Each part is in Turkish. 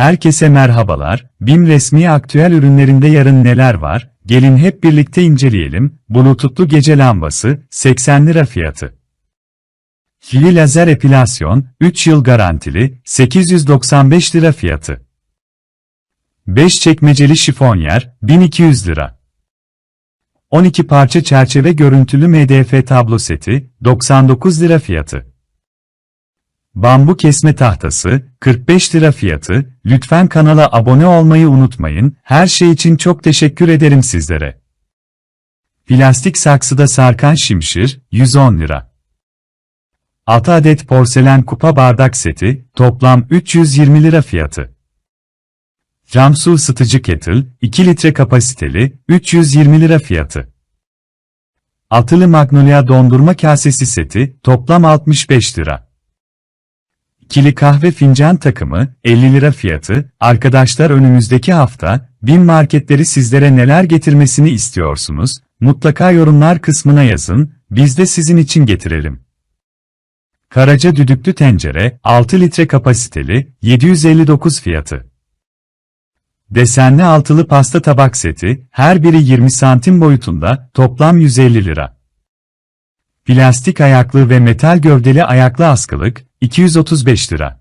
Herkese merhabalar, BİM resmi aktüel ürünlerinde yarın neler var? Gelin hep birlikte inceleyelim. Bluetooth'lu gece lambası, 80 lira fiyatı. Hili lazer epilasyon, 3 yıl garantili, 895 lira fiyatı. 5 çekmeceli şifonyer, 1200 lira. 12 parça çerçeve görüntülü MDF tablo seti, 99 lira fiyatı. Bambu kesme tahtası, 45 lira fiyatı, lütfen kanala abone olmayı unutmayın, her şey için çok teşekkür ederim sizlere. Plastik saksıda sarkan şimşir, 110 lira. 6 adet porselen kupa bardak seti, toplam 320 lira fiyatı. Cam su ısıtıcı kettle, 2 litre kapasiteli, 320 lira fiyatı. Altılı magnolia dondurma kasesi seti, toplam 65 lira. İkili kahve fincan takımı, 50 lira fiyatı, arkadaşlar önümüzdeki hafta, bin marketleri sizlere neler getirmesini istiyorsunuz, mutlaka yorumlar kısmına yazın, biz de sizin için getirelim. Karaca düdüklü tencere, 6 litre kapasiteli, 759 fiyatı. Desenli altılı pasta tabak seti, her biri 20 santim boyutunda, toplam 150 lira. Plastik ayaklı ve metal gövdeli ayaklı askılık, 235 lira.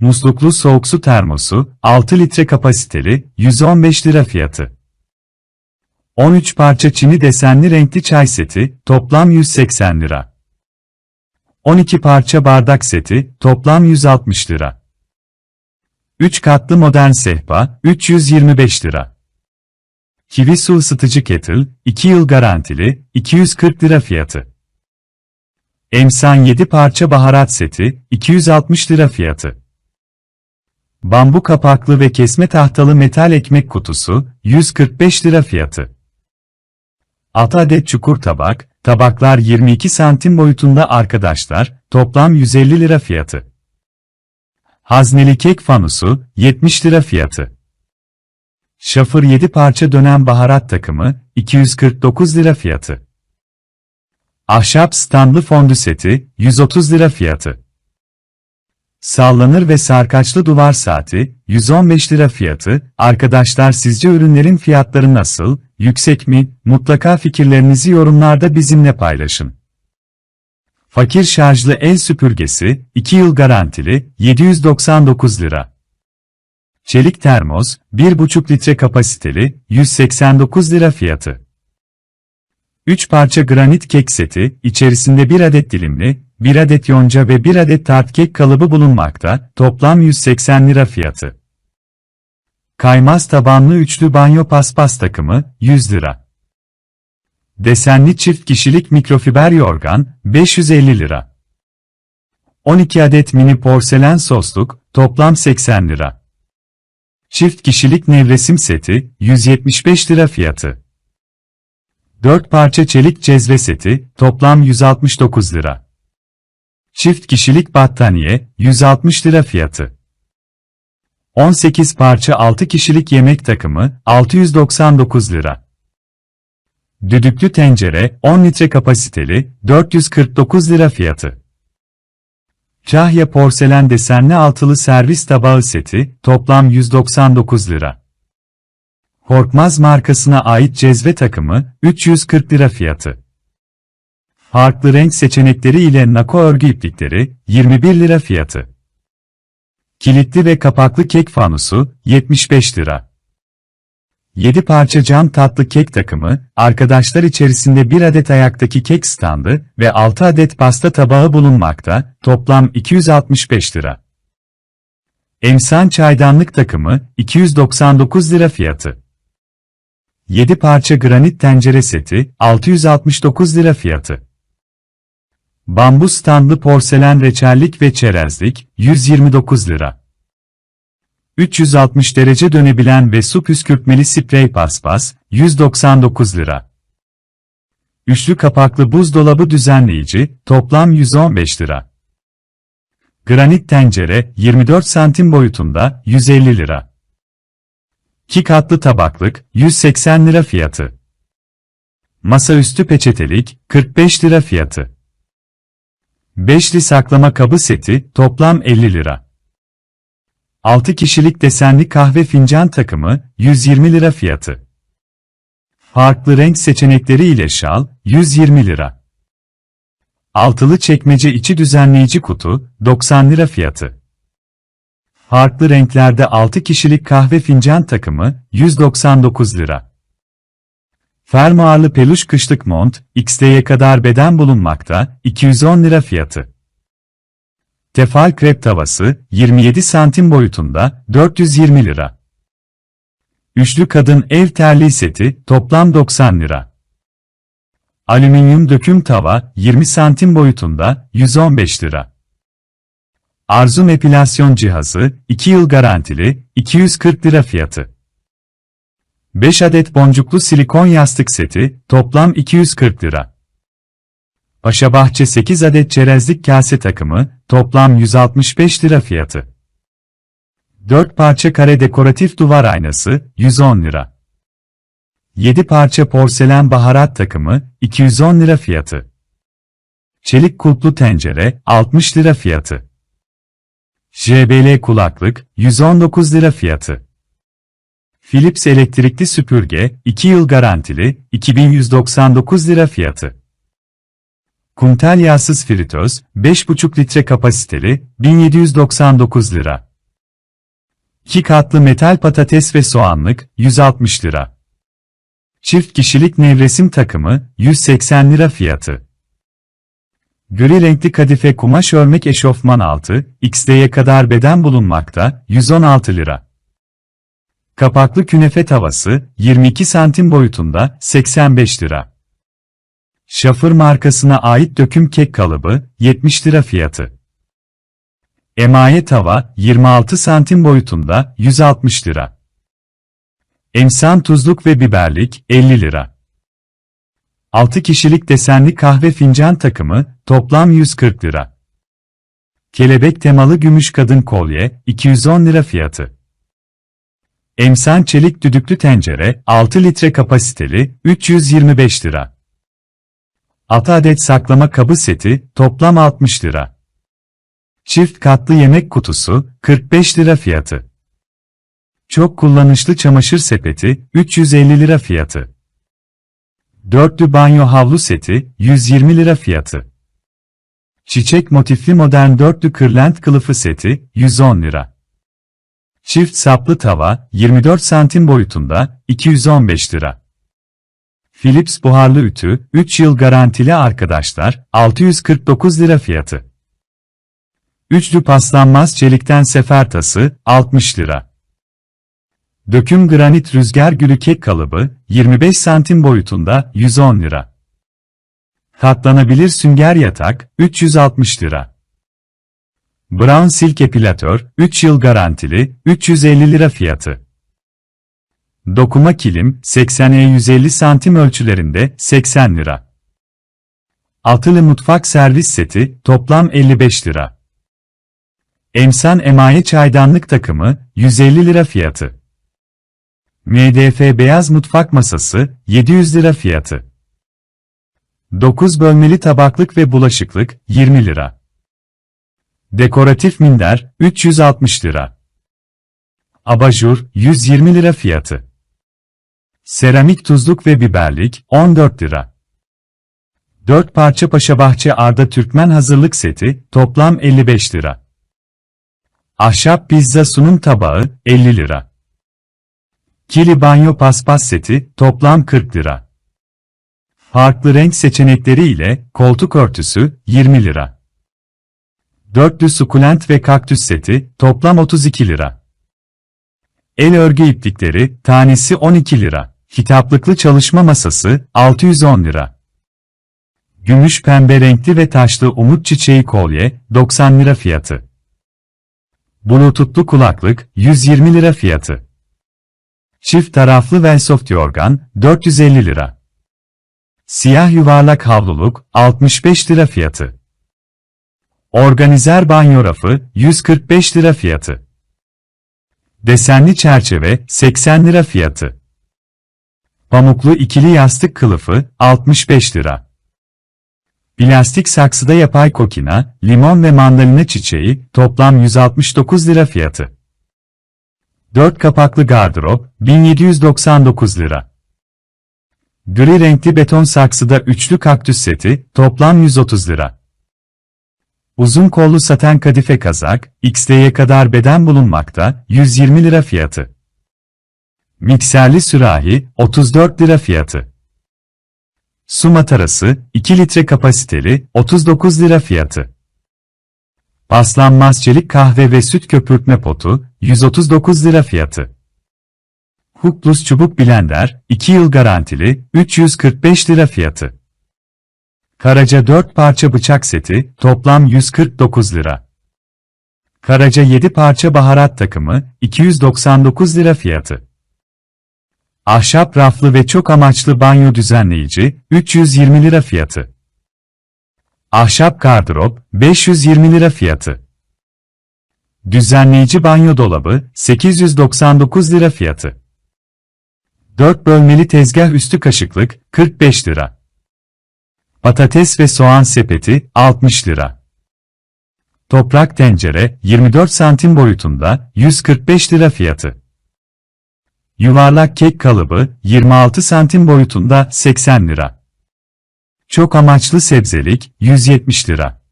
Musluklu soğuk su termosu, 6 litre kapasiteli, 115 lira fiyatı. 13 parça çini desenli renkli çay seti, toplam 180 lira. 12 parça bardak seti, toplam 160 lira. 3 katlı modern sehpa, 325 lira. Kivi su ısıtıcı kettle, 2 yıl garantili, 240 lira fiyatı. Emsan 7 parça baharat seti, 260 lira fiyatı. Bambu kapaklı ve kesme tahtalı metal ekmek kutusu, 145 lira fiyatı. 6 adet çukur tabak, tabaklar 22 santim boyutunda arkadaşlar, toplam 150 lira fiyatı. Hazneli kek fanusu, 70 lira fiyatı. Şafır 7 parça dönem baharat takımı, 249 lira fiyatı. Ahşap standlı fondü seti, 130 lira fiyatı. Sallanır ve sarkaçlı duvar saati, 115 lira fiyatı. Arkadaşlar sizce ürünlerin fiyatları nasıl, yüksek mi? Mutlaka fikirlerinizi yorumlarda bizimle paylaşın. Fakir şarjlı el süpürgesi, 2 yıl garantili, 799 lira. Çelik termos, 1,5 litre kapasiteli, 189 lira fiyatı. 3 parça granit kek seti, içerisinde 1 adet dilimli, 1 adet yonca ve 1 adet tart kek kalıbı bulunmakta, toplam 180 lira fiyatı. Kaymaz tabanlı üçlü banyo paspas takımı, 100 lira. Desenli çift kişilik mikrofiber yorgan, 550 lira. 12 adet mini porselen sosluk, toplam 80 lira. Çift kişilik nevresim seti, 175 lira fiyatı. 4 parça çelik cezve seti, toplam 169 lira. Çift kişilik battaniye, 160 lira fiyatı. 18 parça 6 kişilik yemek takımı, 699 lira. Düdüklü tencere, 10 litre kapasiteli, 449 lira fiyatı. Cahya porselen desenli altılı servis tabağı seti, toplam 199 lira. Korkmaz markasına ait cezve takımı, 340 lira fiyatı. Farklı renk seçenekleri ile nako örgü iplikleri, 21 lira fiyatı. Kilitli ve kapaklı kek fanusu, 75 lira. 7 parça cam tatlı kek takımı, arkadaşlar içerisinde 1 adet ayaktaki kek standı ve 6 adet pasta tabağı bulunmakta, toplam 265 lira. Emsan çaydanlık takımı, 299 lira fiyatı. 7 parça granit tencere seti, 669 lira fiyatı. Bambu standlı porselen reçellik ve çerezlik, 129 lira. 360 derece dönebilen ve su püskürtmeli sprey paspas, 199 lira. Üçlü kapaklı buzdolabı düzenleyici, toplam 115 lira. Granit tencere, 24 santim boyutunda, 150 lira. 2 katlı tabaklık, 180 lira fiyatı. Masaüstü peçetelik, 45 lira fiyatı. Beşli saklama kabı seti, toplam 50 lira. 6 kişilik desenli kahve fincan takımı, 120 lira fiyatı. Farklı renk seçenekleri ile şal, 120 lira. Altılı çekmece içi düzenleyici kutu, 90 lira fiyatı. Farklı renklerde 6 kişilik kahve fincan takımı, 199 lira. Fermuarlı peluş kışlık mont, XL'ye kadar beden bulunmakta, 210 lira fiyatı. Tefal krep tavası, 27 santim boyutunda, 420 lira. Üçlü kadın ev terliği seti, toplam 90 lira. Alüminyum döküm tava, 20 santim boyutunda, 115 lira. Arzum epilasyon cihazı, 2 yıl garantili, 240 lira fiyatı. 5 adet boncuklu silikon yastık seti, toplam 240 lira. Paşabahçe 8 adet çerezlik kase takımı, toplam 165 lira fiyatı. 4 parça kare dekoratif duvar aynası, 110 lira. 7 parça porselen baharat takımı, 210 lira fiyatı. Çelik kulplu tencere, 60 lira fiyatı. JBL kulaklık, 119 lira fiyatı. Philips elektrikli süpürge, 2 yıl garantili, 2199 lira fiyatı. Kumtel yağsız fritöz, 5,5 litre kapasiteli, 1799 lira. 2 katlı metal patates ve soğanlık, 160 lira. Çift kişilik nevresim takımı, 180 lira fiyatı. Gri renkli kadife kumaş örmek eşofman altı, XD'ye kadar beden bulunmakta, 116 lira. Kapaklı künefe tavası, 22 santim boyutunda, 85 lira. Şafır markasına ait döküm kek kalıbı, 70 lira fiyatı. Emaye tava, 26 santim boyutunda, 160 lira. Emsan tuzluk ve biberlik, 50 lira. 6 kişilik desenli kahve fincan takımı, toplam 140 lira. Kelebek temalı gümüş kadın kolye, 210 lira fiyatı. Emsan çelik düdüklü tencere, 6 litre kapasiteli, 325 lira. 6 adet saklama kabı seti, toplam 60 lira. Çift katlı yemek kutusu, 45 lira fiyatı. Çok kullanışlı çamaşır sepeti, 350 lira fiyatı. Dörtlü banyo havlu seti, 120 lira fiyatı. Çiçek motifli modern dörtlü kırlent kılıfı seti, 110 lira. Çift saplı tava, 24 santim boyutunda, 215 lira. Philips buharlı ütü, 3 yıl garantili arkadaşlar, 649 lira fiyatı. Üçlü paslanmaz çelikten sefer tası, 60 lira. Döküm granit rüzgar gülü kek kalıbı, 25 santim boyutunda, 110 lira. Katlanabilir sünger yatak, 360 lira. Brown Silk Epilatör, 3 yıl garantili, 350 lira fiyatı. Dokuma kilim, 80'e 150 santim ölçülerinde, 80 lira. Altılı mutfak servis seti, toplam 55 lira. Emsan emaye çaydanlık takımı, 150 lira fiyatı. MDF beyaz mutfak masası, 700 lira fiyatı. 9 bölmeli tabaklık ve bulaşıklık, 20 lira. Dekoratif minder, 360 lira. Abajur, 120 lira fiyatı. Seramik tuzluk ve biberlik, 14 lira. 4 parça Paşabahçe Arda Türkmen hazırlık seti, toplam 55 lira. Ahşap pizza sunum tabağı, 50 lira. Kili banyo paspas seti, toplam 40 lira. Farklı renk seçenekleri ile, koltuk örtüsü, 20 lira. Dörtlü sukulent ve kaktüs seti, toplam 32 lira. El örgü iplikleri, tanesi 12 lira. Kitaplıklı çalışma masası, 610 lira. Gümüş pembe renkli ve taşlı umut çiçeği kolye, 90 lira fiyatı. Bluetooth'lu kulaklık, 120 lira fiyatı. Çift taraflı Velsoft yorgan, 450 lira. Siyah yuvarlak havluluk, 65 lira fiyatı. Organizer banyo rafı, 145 lira fiyatı. Desenli çerçeve, 80 lira fiyatı. Pamuklu ikili yastık kılıfı, 65 lira. Plastik saksıda yapay kokina, limon ve mandalina çiçeği, toplam 169 lira fiyatı. 4 kapaklı gardırop, 1799 lira. Gri renkli beton saksıda üçlü kaktüs seti, toplam 130 lira. Uzun kollu saten kadife kazak, XL'ye kadar beden bulunmakta, 120 lira fiyatı. Mikserli sürahi, 34 lira fiyatı. Su matarası, 2 litre kapasiteli, 39 lira fiyatı. Paslanmaz çelik kahve ve süt köpürtme potu, 139 lira fiyatı. Hookless çubuk blender, 2 yıl garantili, 345 lira fiyatı. Karaca 4 parça bıçak seti, toplam 149 lira. Karaca 7 parça baharat takımı, 299 lira fiyatı. Ahşap raflı ve çok amaçlı banyo düzenleyici, 320 lira fiyatı. Ahşap gardırop, 520 lira fiyatı. Düzenleyici banyo dolabı, 899 lira fiyatı. 4 bölmeli tezgah üstü kaşıklık, 45 lira. Patates ve soğan sepeti, 60 lira. Toprak tencere, 24 santim boyutunda, 145 lira fiyatı. Yuvarlak kek kalıbı, 26 santim boyutunda, 80 lira. Çok amaçlı sebzelik, 170 lira.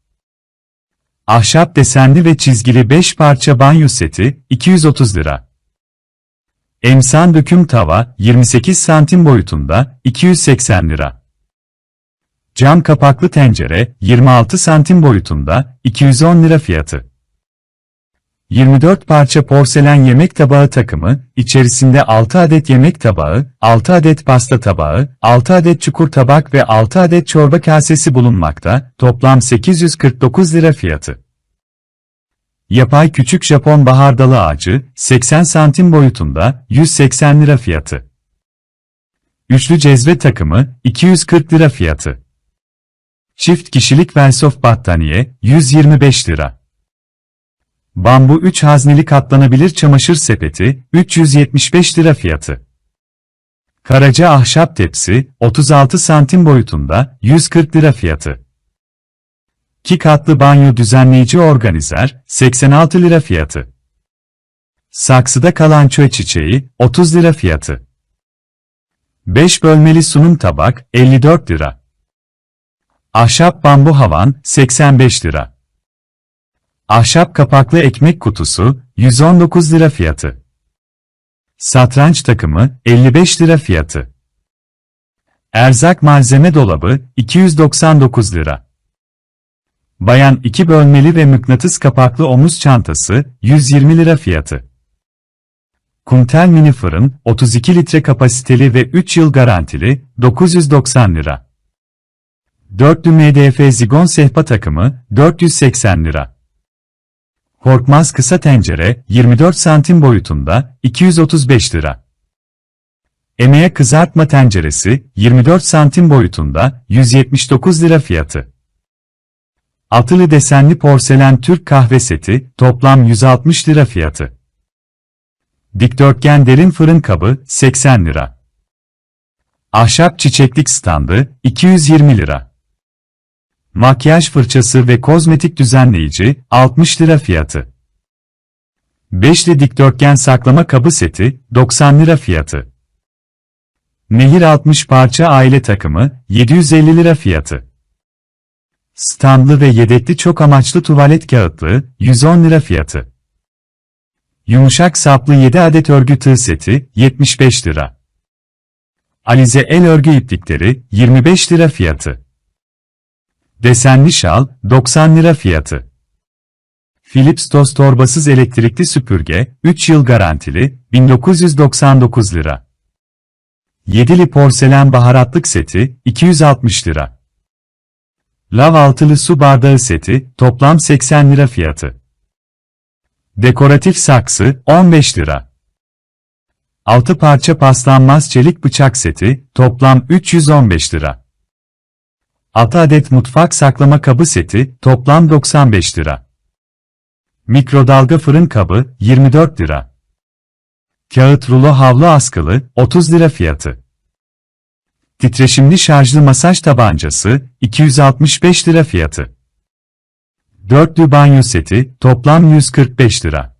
Ahşap desenli ve çizgili 5 parça banyo seti, 230 lira. Emsan döküm tava, 28 santim boyutunda, 280 lira. Cam kapaklı tencere, 26 santim boyutunda, 210 lira fiyatı. 24 parça porselen yemek tabağı takımı, içerisinde 6 adet yemek tabağı, 6 adet pasta tabağı, 6 adet çukur tabak ve 6 adet çorba kasesi bulunmakta, toplam 849 lira fiyatı. Yapay küçük Japon bahardalı ağacı, 80 santim boyutunda, 180 lira fiyatı. Üçlü cezve takımı, 240 lira fiyatı. Çift kişilik Velsoft battaniye, 125 lira. Bambu 3 hazneli katlanabilir çamaşır sepeti, 375 lira fiyatı. Karaca ahşap tepsi, 36 santim boyutunda, 140 lira fiyatı. 2 katlı banyo düzenleyici organizer, 86 lira fiyatı. Saksıda kalan çöy çiçeği, 30 lira fiyatı. 5 bölmeli sunum tabak, 54 lira. Ahşap bambu havan, 85 lira. Ahşap kapaklı ekmek kutusu, 119 lira fiyatı. Satranç takımı, 55 lira fiyatı. Erzak malzeme dolabı, 299 lira. Bayan 2 bölmeli ve mıknatıs kapaklı omuz çantası, 120 lira fiyatı. Kuntel mini fırın, 32 litre kapasiteli ve 3 yıl garantili, 990 lira. Dörtlü MDF zigon sehpa takımı, 480 lira. Korkmaz kısa tencere, 24 santim boyutunda, 235 lira. Emeğe kızartma tenceresi, 24 santim boyutunda, 179 lira fiyatı. Altılı desenli porselen Türk kahve seti, toplam 160 lira fiyatı. Dikdörtgen derin fırın kabı, 80 lira. Ahşap çiçeklik standı, 220 lira. Makyaj fırçası ve kozmetik düzenleyici, 60 lira fiyatı. Beşli dikdörtgen saklama kabı seti, 90 lira fiyatı. Nehir 60 parça aile takımı, 750 lira fiyatı. Standlı ve yedekli çok amaçlı tuvalet kağıtlığı, 110 lira fiyatı. Yumuşak saplı 7 adet örgü tığ seti, 75 lira. Alize el örgü iplikleri, 25 lira fiyatı. Desenli şal, 90 lira fiyatı. Philips toz torbasız elektrikli süpürge, 3 yıl garantili, 1999 lira. Yedili porselen baharatlık seti, 260 lira. Lav altılı su bardağı seti, toplam 80 lira fiyatı. Dekoratif saksı, 15 lira. 6 parça paslanmaz çelik bıçak seti, toplam 315 lira. 6 adet mutfak saklama kabı seti, toplam 95 lira. Mikrodalga fırın kabı, 24 lira. Kağıt rulo havlu askılı, 30 lira fiyatı. Titreşimli şarjlı masaj tabancası, 265 lira fiyatı. Dörtlü banyo seti, toplam 145 lira.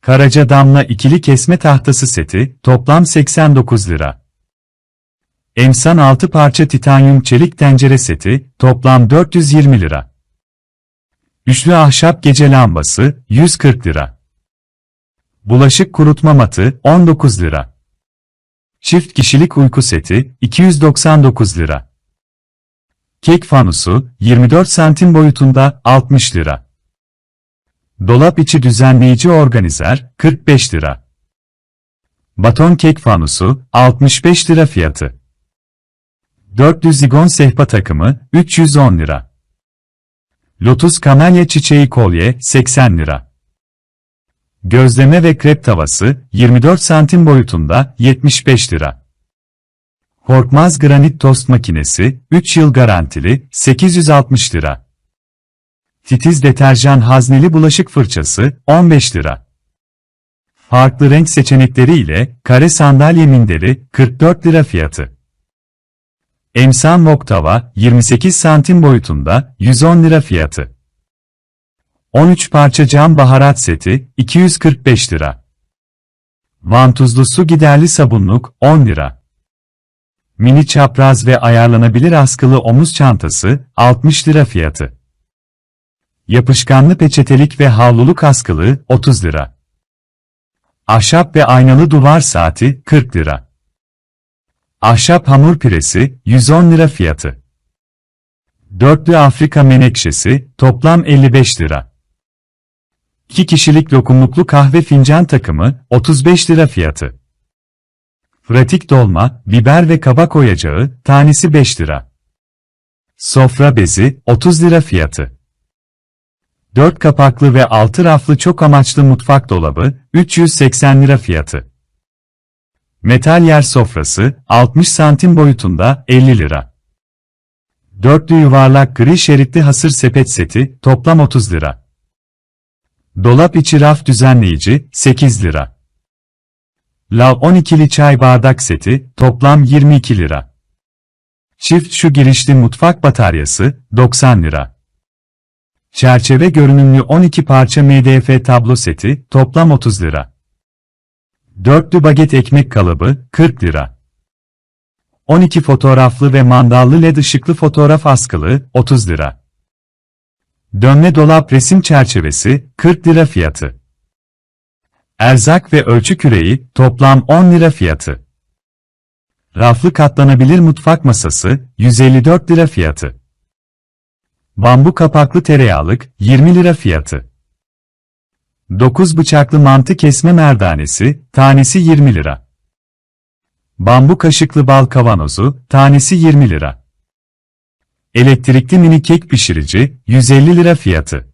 Karaca damla ikili kesme tahtası seti, toplam 89 lira. Emsan 6 parça titanyum çelik tencere seti, toplam 420 lira. Üçlü ahşap gece lambası, 140 lira. Bulaşık kurutma matı, 19 lira. Çift kişilik uyku seti, 299 lira. Kek fanusu, 24 santim boyutunda, 60 lira. Dolap içi düzenleyici organizer, 45 lira. Baton kek fanusu, 65 lira fiyatı. 400 zigon sehpa takımı, 310 lira. Lotus kamelya çiçeği kolye, 80 lira. Gözleme ve krep tavası, 24 santim boyutunda, 75 lira. Korkmaz granit tost makinesi, 3 yıl garantili, 860 lira. Titiz deterjan hazneli bulaşık fırçası, 15 lira. Farklı renk seçenekleri ile kare sandalye minderi, 44 lira fiyatı. Emsan wok tava, 28 santim boyutunda, 110 lira fiyatı. 13 parça cam baharat seti, 245 lira. Vantuzlu su giderli sabunluk, 10 lira. Mini çapraz ve ayarlanabilir askılı omuz çantası, 60 lira fiyatı. Yapışkanlı peçetelik ve havluluk askılı, 30 lira. Ahşap ve aynalı duvar saati, 40 lira. Ahşap hamur piresi, 110 lira fiyatı. Dörtlü Afrika menekşesi, toplam 55 lira. 2 kişilik lokumluklu kahve fincan takımı, 35 lira fiyatı. Pratik dolma, biber ve kabak oyacağı, tanesi 5 lira. Sofra bezi, 30 lira fiyatı. 4 kapaklı ve 6 raflı çok amaçlı mutfak dolabı, 380 lira fiyatı. Metal yer sofrası, 60 santim boyutunda, 50 lira. Dörtlü yuvarlak gri şeritli hasır sepet seti, toplam 30 lira. Dolap içi raf düzenleyici, 8 lira. Lav 12'li çay bardak seti, toplam 22 lira. Çift şu girişli mutfak bataryası, 90 lira. Çerçeve görünümlü 12 parça MDF tablo seti, toplam 30 lira. Dörtlü baget ekmek kalıbı, 40 lira. 12 fotoğraflı ve mandallı led ışıklı fotoğraf askılı, 30 lira. Dönme dolap resim çerçevesi, 40 lira fiyatı. Erzak ve ölçü küreği, toplam 10 lira fiyatı. Raflı katlanabilir mutfak masası, 154 lira fiyatı. Bambu kapaklı tereyağlık, 20 lira fiyatı. 9 bıçaklı mantı kesme merdanesi, tanesi 20 lira. Bambu kaşıklı bal kavanozu, tanesi 20 lira. Elektrikli mini kek pişirici, 150 lira fiyatı.